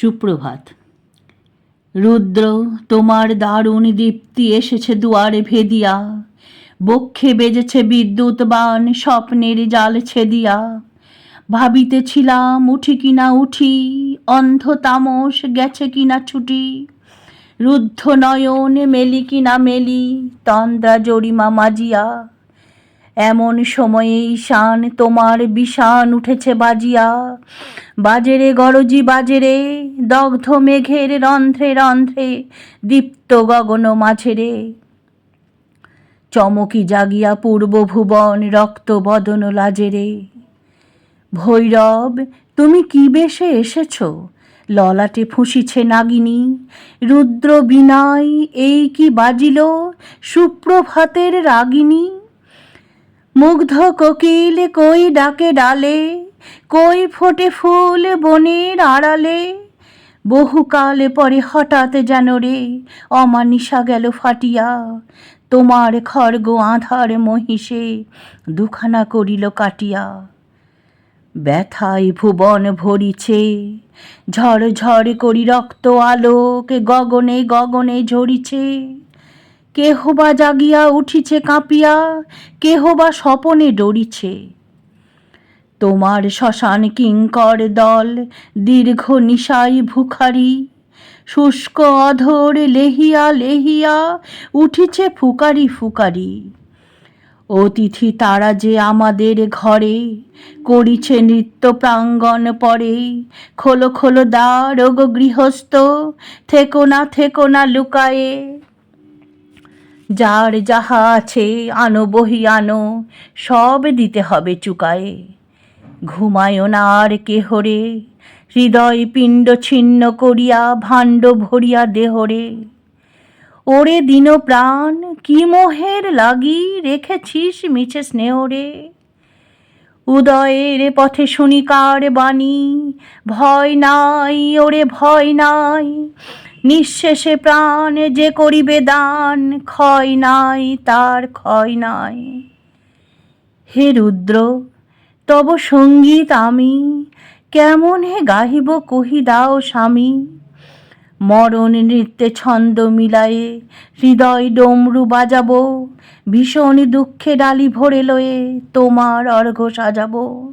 সুপ্রভাত। রুদ্র, তোমার দারুণ দীপ্তি এসেছে দুয়ারে ভেদিয়া। বক্ষে বেজেছে বিদ্যুৎ বান, স্বপ্নের জাল ছেদিয়া। ভাবিতেছিলাম, উঠি কিনা উঠি, অন্ধ তামস গেছে কিনা ছুটি। রুদ্ধ নয়ন মেলি কিনা মেলি, তন্দ্রা জরিমা মাজিয়া। এমন সময়ে ঈশান, তোমার বিষান উঠেছে বাজিয়া। বাজেরে গরজি, বাজেরে দগ্ধ মেঘের রন্ধ্রে রন্ধ্রে, দীপ্ত গগন মাঝেরে। চমকি জাগিয়া পূর্ব ভুবন, রক্ত বদন লাজেরে। ভৈরব, তুমি কি বেশে এসেছ? ললাটে ফুঁসিছে নাগিনী। রুদ্র বিনায়, এই কি বাজিল? সুপ্রভাতের রাগিনী। মুগ্ধ কোকিল কই ডাকে ডালে, কই ফোটে ফুল বনের আড়ালে? বহুকালে পরে হঠাৎ যেন রে অমানিসা গেল ফাটিয়া। তোমার খড়গ আধার মহিষে দুখানা করিল কাটিয়া। ব্যথায় ভুবন ভরিছে ঝড় ঝড় করি রক্ত আলোক গগনে গগনে ঝরিছে। কেহ বা জাগিয়া উঠিছে কাঁপিয়া কেহ বা স্বপনে ডরিছে। তোমার শ্মশান কিঙ্কর দল, দীর্ঘ নিশাই ভুখারি, শুষ্ক অধর লেহিয়া লেহিয়া উঠিছে ফুকারি ফুকারি। অতিথি তারা যে আমাদের ঘরে, করিছে নৃত্য প্রাঙ্গণ পরে, খোলো খোলো ওগো গৃহস্থ থেকো না থেকো না লুকায়ে যার যাহা আছে আনো, বহি আনো, সব দিতে হবে চুকায়ে। ঘুমায়ও না আর কেহরে, হৃদয় পিণ্ড ছিন্ন করিয়া, ভাণ্ড ভরিয়া দেহরে। ওরে দিন প্রাণ, কি মোহের লাগি রেখেছিস মিছে স্নেহরে? উদয়ের পথে শুনিকার বাণী, ভয় নাই, ওরে ভয় নাই নিঃশেষে প্রাণ যে করিবে দান, ক্ষয় নাই, তার ক্ষয় নাই। হে রুদ্র, তব সংগীত আমি, কেমন হে গাহিব কহি দাও স্বামী। মরণ নৃত্যে ছন্দ মিলায়ে হৃদয় ডমরু বাজাবো, ভীষণ দুঃখে ডালি ভরে লয়ে তোমার অর্ঘ সাজাবো।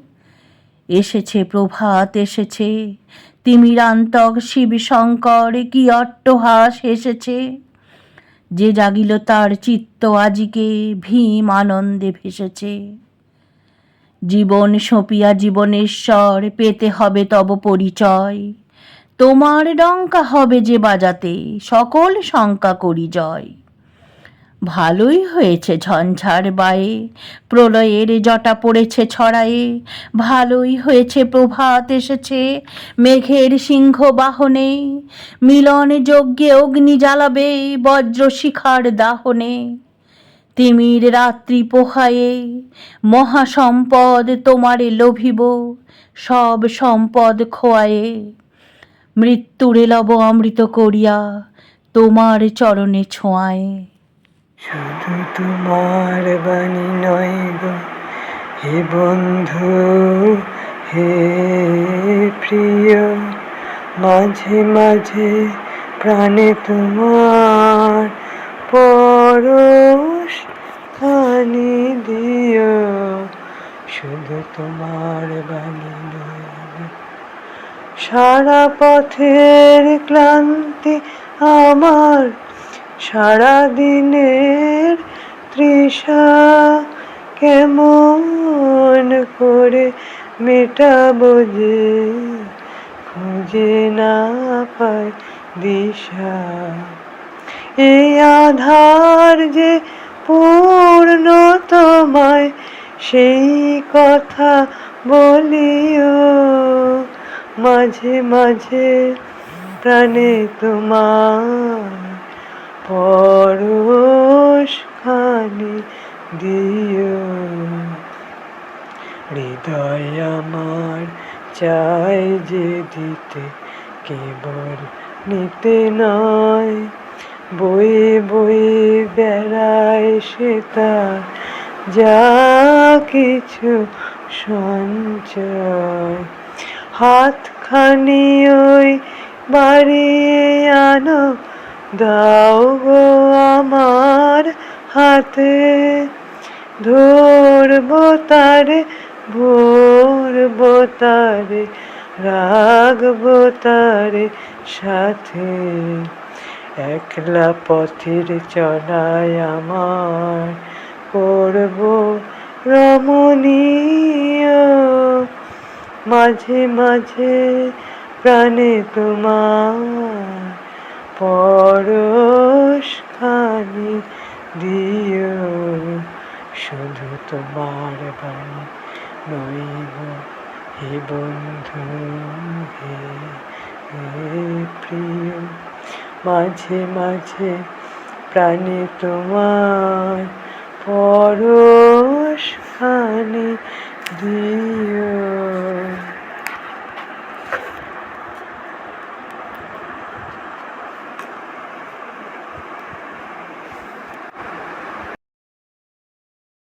এসেছে প্রভাত, এসেছে। তিমিরান্তক শিব শঙ্কর, কি অট্টহাস এসেছে। যে জাগিল তার চিত্ত আজিকে ভীম আনন্দে ভেসেছে। জীবন সঁপিয়া জীবনেশ্বর, পেতে হবে তব পরিচয়। তোমার ডঙ্কা হবে যে বাজাতে, সকল শঙ্কা করি জয়। ভালোই হয়েছে ঝঞ্ঝার বায়ে, প্রলয়ের জটা পড়েছে ছড়ায়ে, ভালোই হয়েছে প্রভাত এসেছে মেঘের সিংহ বাহনে মিলন যজ্ঞে অগ্নি জ্বালাবে বজ্র শিখার দাহনে। তিমির রাত্রি পোহায়ে, মহাসম্পদ তোমারে লোভিব, সব সম্পদ খোয়ায়ে। মৃত্যুরে লব অমৃত করিয়া তোমার চরণে ছোঁয়ায়। শুধু তোমার বাণী নয় গো, হে বন্ধু, হে প্রিয়, মাঝে মাঝে প্রাণে তোমার পরশ খানি দিও। শুধু তোমার বাণী নয় সারা পথের ক্লান্তি আমার সারা দিনের তৃষা কেমন করে মেটাবো যে খুঁজে না পাই দিশা। এই আধার যে পূর্ণ তোমায়, সেই কথা বলিও মাঝে মাঝে প্রাণে তোমার। পরশ খানি দিও। হৃদয় আমার চাই যে দিতে কেবল নিতে নয়। বয়ে বয়ে বেড়ায় সে তার যা কিছু সঞ্চয়। হাতখানি ওই বাড়িয়ে আনো দাও গো আমার হাতে, ধরবো তারে, ভরবো তারে, রাখব তারে সাথে। একলা পথের চলায় আমার করব রমণীয়। মাঝে মাঝে প্রাণে তোমার পরশ খানি দিও। শুধু তোমার বাণী নইব হে বন্ধু, হে প্রিয়। মাঝে মাঝে প্রাণে তোমার পরশ খানি দিও।